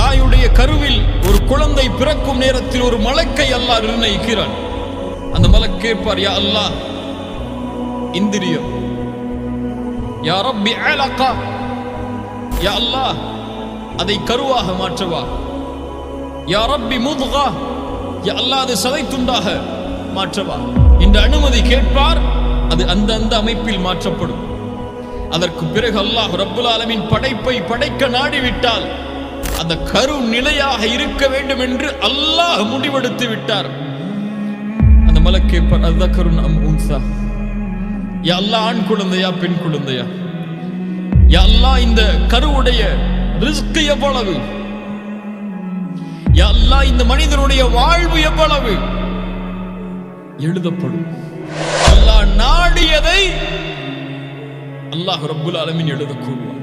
தாயுடைய கருவில் ஒரு குழந்தை பிறக்கும் நேரத்தில் ஒரு மலக்கை அல்லாஹ் நிர்ணயிக்கிறான். அந்த மலக் கேட்பார் யா அல்லாஹ் இந்திரியம். யா ரப்பி அலகா. யா அல்லாஹ் அதை கருவாக மாற்றவா? யா ரப்பி முதுகா. யா அல்லாஹ் அது சதை துண்டாக மாற்றவா? இந்த அனுமதி கேட்பார் அது அந்த அந்த அமைப்பில் மாற்றப்படும். அதற்கு பிறகு அல்லாஹ் ரப்புல் ஆலமின் படைப்பை படைக்க நாடிவிட்டால் அந்த கரு நிலையாக இருக்க வேண்டும் என்று அல்லாஹ் முடிவெடுத்து விட்டார். அந்த மலை கேட்பார் அதுதான் கருண் அம் உன்சா? எல்லா ஆண் குழந்தையா பெண் குழந்தையா? எல்லா இந்த கருவுடைய ரிஸ்க் எவ்வளவு? எல்லா இந்த மனிதனுடைய வாழ்வு எவ்வளவு? எழுதப்படும். அல்லாஹ் நாடியதை அல்லாஹ் ரப்புல் அலமின் எழுத கூறுவார்